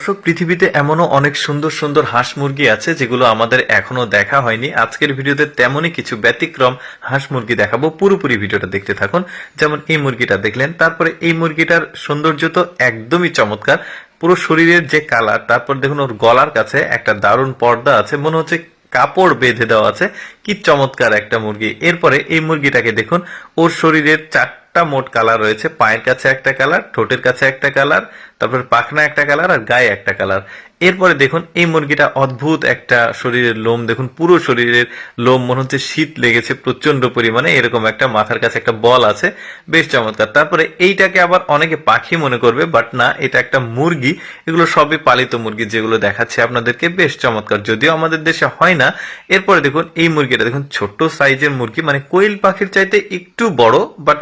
দর্শক, পৃথিবীতে এমনও অনেক সুন্দর সুন্দর হাঁস মুরগি আছে যেগুলো আমাদের এখনও দেখা হয়নি। আজকের ভিডিওতে তেমনই কিছু ব্যতিক্রম হাঁস মুরগি দেখাবো। পুরোপুরি ভিডিওটা দেখতে থাকুন। যেমন এই মুরগিটা দেখলেন, তারপরে এই মুরগিটার সৌন্দর্য তো একদমই চমৎকার। পুরো শরীরের যে কালার, তারপর দেখুন ওর গলার কাছে একটা দারুণ পর্দা আছে, মনে হচ্ছে কাপড় বেঁধে দেওয়া আছে। কি চমৎকার একটা মুরগি। এরপরে এই মুরগিটাকে দেখুন, ওর শরীরের চারটা মোট কালার রয়েছে। পায়ের কাছে একটা কালার, ঠোঁটের কাছে একটা কালার তারপর পাখনা একটা কালার আর গায়ে একটা কালার এরপরে দেখুন, এই মুরগিটা অদ্ভুত একটা শরীরের লোম। দেখুন, পুরো শরীরের লোম, মনে হচ্ছে শীত লেগেছে প্রচণ্ড পরিমাণে। এরকম একটা মাথার কাছে একটা বল আছে, বেশ চমৎকার। তারপরে এইটাকে আবার অনেকে পাখি মনে করবে বাট না, এটা একটা মুরগি। এগুলো সবই পালিত মুরগি, যেগুলো দেখাচ্ছে আপনাদেরকে, বেশ চমৎকার। যদিও আমাদের দেশে হয় না। এরপরে দেখুন, এই মুরগিটা দেখুন, ছোট্ট সাইজের মুরগি মানে কোয়েল পাখির চাইতে একটু বড় বাট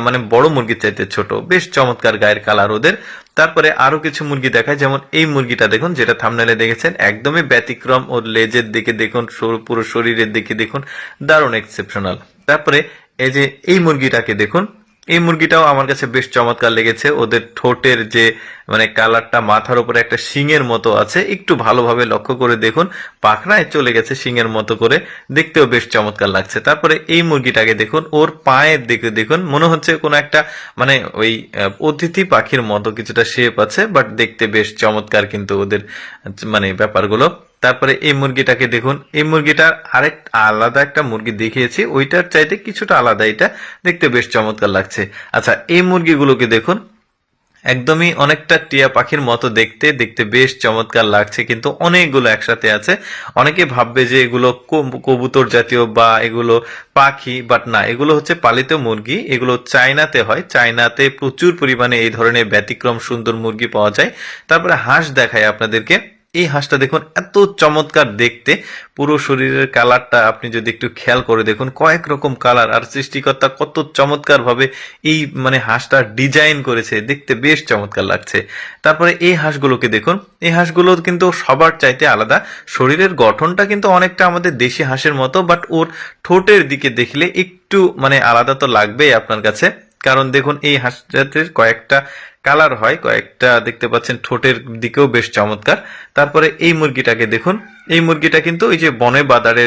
মানে বড় মুরগির চাইতে ছোট। বেশ চমৎকার গায়ের কালার ওদের। তারপরে আরও কিছু মুরগি দেখায়, যেমন এই মুরগিটা দেখুন, যেটা থামনালে দেখেছেন, একদমই ব্যতিক্রম ওর লেজের দিকে দেখুন পুরো শরীরের দিকে দেখুন, দারুণ এক্সেপশনাল তারপরে এই যে এই মুরগিটাকে দেখুন এই মুরগিটাও আমার কাছে বেশ চমৎকার লেগেছে। ওদের ঠোঁটের যে মানে কালারটা মাথার উপরে একটা শিঙের মতো আছে, একটু ভালোভাবে লক্ষ্য করে দেখুন। পাখনায় চলে গেছে শিঙের মতো করে, দেখতেও বেশ চমৎকার লাগছে। তারপরে এই মুরগিটাকে দেখুন, ওর পায়ের দিকে দেখুন, মনে হচ্ছে কোনো একটা মানে ওই অতিথি পাখির মতো কিছুটা শেপ আছে বাট দেখতে বেশ চমৎকার কিন্তু ওদের মানে ব্যাপারগুলো। তারপরে এই মুরগিটাকে দেখুন, এই মুরগিটার আরেক আলাদা একটা মুরগি দেখিয়েছি, ওইটার চাইতে কিছুটা আলাদা, এটা দেখতে বেশ চমৎকার লাগছে। আচ্ছা এই মুরগিগুলোকে দেখুন, একদমই অনেকটা টিয়া পাখির মতো দেখতে দেখতে বেশ চমৎকার লাগছে, কিন্তু অনেকগুলো একসাথে আছে। অনেকে ভাববে যে এগুলো কব- কবুতর জাতীয় বা এগুলো পাখি বাট না, এগুলো হচ্ছে পালিত মুরগি, এগুলো চায়নাতে হয়, চায়নাতে প্রচুর পরিমাণে এই ধরনের ব্যতিক্রম সুন্দর মুরগি পাওয়া যায়। তারপরে হাঁস দেখায় আপনাদেরকে। এই হাঁসটা দেখুন, এত চমৎকার দেখতে। পুরো শরীরের কালারটা আপনি যদি একটু খেয়াল করে দেখুন, কয়েক রকম কালার। আর সৃষ্টিকর্তা কত চমৎকার ভাবে এই মানে হাঁসটা ডিজাইন করেছে, দেখতে বেশ চমৎকার লাগছে। তারপরে এই হাঁসগুলোকে দেখুন, এই হাঁসগুলো কিন্তু সবার চাইতে আলাদা। শরীরের গঠনটা কিন্তু অনেকটা আমাদের দেশি হাঁসের মতো বাট ওর ঠোঁটের দিকে দেখলে একটু মানে আলাদা তো লাগবেই আপনার কাছে। কারণ দেখুন, এই হাঁস জাতের কয়েকটা কালার হয়, কয়েকটা দেখতে পাচ্ছেন ঠোঁটের দিকেও বেশ চমৎকার। তারপরে এই মুরগিটাকে দেখুন, এই মুরগিটা কিন্তু ওই যে বনে বাদারে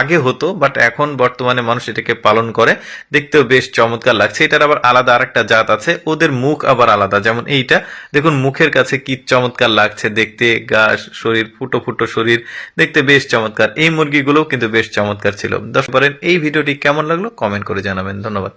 আগে হতো, বাট এখন বর্তমানে মানুষ এটাকে পালন করে। দেখতেও বেশ চমৎকার লাগছে। এটার আবার আলাদা আরেকটা জাত আছে, ওদের মুখ আবার আলাদা। যেমন এইটা, দেখুন মুখের কাছে কি চমৎকার লাগছে দেখতে, গা, শরীর, ফুটো ফুটো শরীর, দেখতে বেশ চমৎকার। এই মুরগিগুলোও কিন্তু বেশ চমৎকার ছিল। দশ পারেন এই ভিডিওটি কেমন লাগল? কমেন্ট করে জানাবেন। ধন্যবাদ।